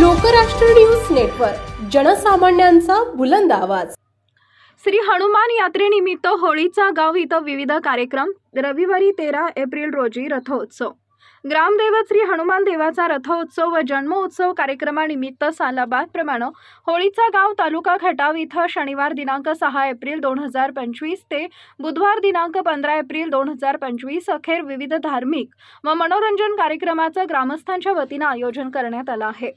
Lokrashtra news network जनसामान्यांचा बुलंद आवाज. श्री हनुमान यात्रेनिमित्त होळीचा गाव इथं विविध कार्यक्रम. रविवारी तेरा एप्रिल रोजी रथोत्सव. ग्रामदैवत श्री हनुमान देवाचा रथोत्सव व जन्मोत्सव कार्यक्रमानिमित्त सालाबादप्रमाणे होळीचा गाव तालुका खटाव इथं शनिवार दिनांक सहा एप्रिल दोन हजार पंचवीस ते बुधवार दिनांक पंधरा एप्रिल दोन हजार पंचवीस अखेर विविध धार्मिक व मनोरंजन कार्यक्रमाचं ग्रामस्थांच्या वतीनं आयोजन करण्यात आलं आहे.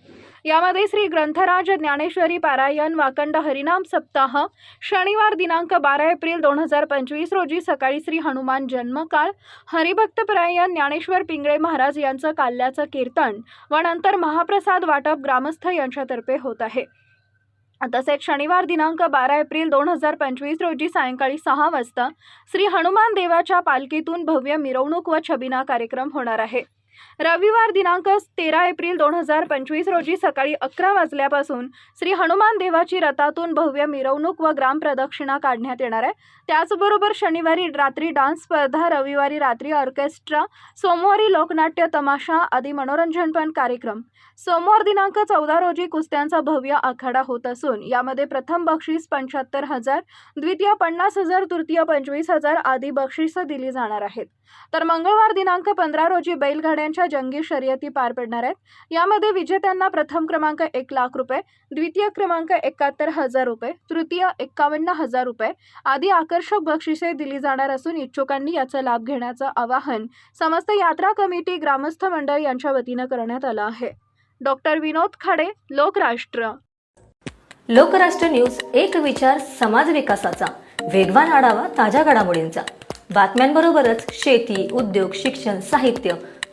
यामध्ये श्री ग्रंथराज ज्ञानेश्वरी पारायण वाकंड हरिनाम सप्ताह शनिवार दिनांक बारा एप्रिल दोन हजार पंचवीस रोजी सकाळी श्री हनुमान जन्मकाळ हरिभक्तपरायण ज्ञानेश्वर पिंगळे महाराज यांचं काल्याचं कीर्तन व नंतर महाप्रसाद वाटप ग्रामस्थ यांच्यातर्फे होत आहे. तसेच शनिवार दिनांक बारा एप्रिल दोन हजार पंचवीस रोजी सायंकाळी सहा वाजता श्री हनुमान देवाच्या पालखीतून भव्य मिरवणूक व छबिना कार्यक्रम होणार आहे. रविवार दिनांक तेरा एप्रिल दोन हजार पंचवीस रोजी सकाळी अकरा वाजल्यापासून श्री हनुमान देवाची रथातून भव्य मिरवणूक व ग्राम प्रदक्षिणा काढण्यात येणार आहे. त्याचबरोबर शनिवारी रात्री डान्स स्पर्धा रविवारी रात्री ऑर्केस्ट्रा सोमवारी लोकनाट्य तमाशा आदी मनोरंजनपण कार्यक्रम. सोमवार दिनांक चौदा रोजी कुस्त्यांचा भव्य आखाडा होत असून यामध्ये प्रथम बक्षीस पंच्याहत्तर हजार द्वितीय पन्नास हजार तृतीय पंचवीस हजार आदी बक्षिसं दिली जाणार आहेत. तर मंगळवार दिनांक पंधरा रोजी बैलगाड्यांच्या जंगी शर्यती पार पडणार आहेत. यामध्ये विजेत्यांना प्रथम क्रमांक एक लाख रुपये द्वितीय क्रमांक एकाहत्तर हजार रुपये तृतीय एक्कावन्न हजार रुपये आदी आकर्षक बक्षिसे दिली जाणार असून इच्छुकांनी याचा लाभ घेण्याचं आवाहन समस्त यात्रा कमिटी ग्रामस्थ मंडळ यांच्या वतीनं करण्यात आलं आहे. डॉक्टर विनोद खाडे लोकराष्ट्र. लोकराष्ट्र न्यूज एक विचार समाज विकासाचा. वेगवान आढावा ताज्या घडामोडींचा. बातम्यांबरोबरच शेती उद्योग शिक्षण साहित्य